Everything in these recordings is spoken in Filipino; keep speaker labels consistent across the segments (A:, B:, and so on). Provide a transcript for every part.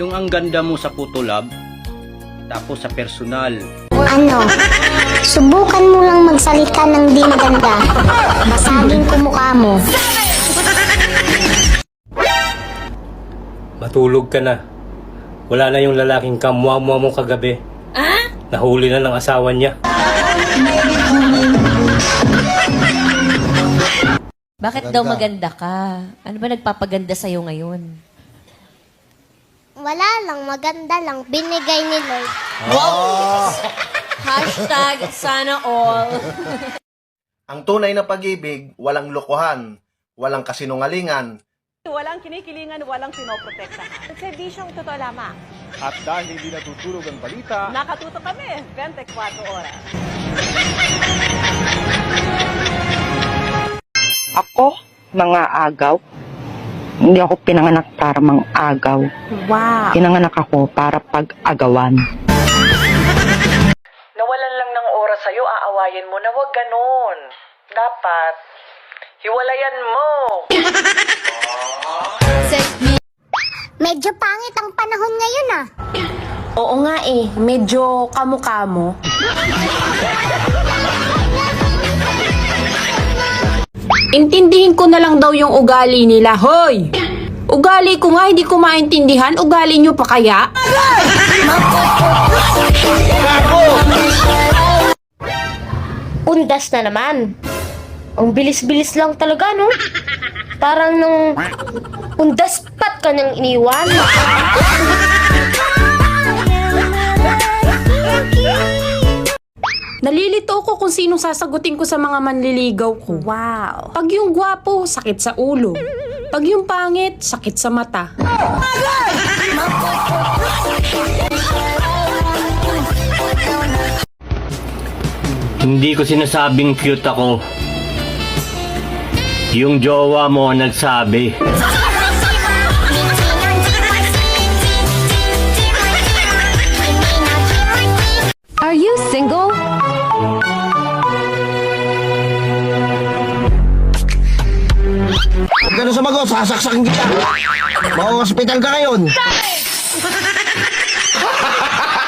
A: Yung ang ganda mo sa Putolab, tapos sa personal.
B: Ano? Subukan mo lang magsalita ng di maganda. Basagin ko mukha mo.
A: Matulog ka na. Wala na yung lalaking kamwa-mwa mo kagabi. Nahuli na ng asawa niya.
C: Bakit daw maganda ka? Ano ba nagpapaganda sa'yo ngayon?
B: Wala lang, maganda lang. Binigay ni Lord.
C: Hashtag sana all.
D: Ang tunay na pag-ibig, walang lokohan, walang kasinungalingan,
E: Walang kinikilingan, walang pinoprotektahan. Serbisyong totoo lamang.
F: At dahil hindi natutulog ang balita,
E: Nakatuto kami 24 oras.
G: Ako, mga agaw. Hindi ako pinanganak para mang agaw.
E: Wow.
G: Pinanganak ako para pag-agawan.
H: nawalan lang ng oras sa'yo, aawayin mo na wag ganun. Dapat, hiwalayan mo.
B: Medyo pangit ang panahon ngayon ah.
I: Oo nga eh, medyo kamukha Intindihin ko na lang daw yung ugali nila, hoy! Ugali ko nga, hindi ko maintindihan. Ugali nyo pa kaya?
B: Undas na naman. Ang bilis-bilis lang talaga, no? Parang nung undas pat ka nang iniwan.
I: Nalilito ko kung sinong sasagutin ko sa mga manliligaw ko. Wow. Pag yung gwapo, sakit sa ulo. Pag yung pangit, sakit sa mata.
A: Hindi ko sinasabing cute ako. Yung jowa mo ang nagsabi.
C: Are you single?
J: Na sumagot, sasaksakin kita. Mau-hospital ka ngayon.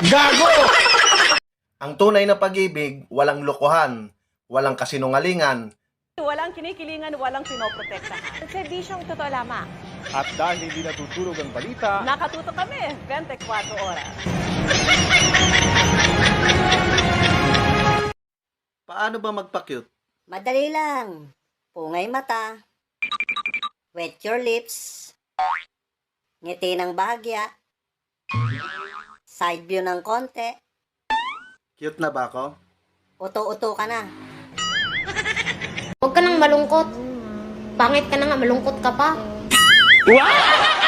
J: Gago!
D: ang tunay na pag-ibig, walang lokohan, walang kasinungalingan,
E: Walang kinikilingan, walang pinoprotektahan. Serbisyong totoo lamang.
F: at dahil hindi natutulog ang balita,
E: Nakatuto kami 24 oras.
D: paano ba magpa-cute?
K: Madali lang. Pungay mata. Wet your lips. Ngiti ng bahagya. Side view ng konti.
D: Cute na ba ako?
K: Uto-uto ka na.
B: Huwag ka nang malungkot. Pangit ka na nga, malungkot ka pa.
G: Wow!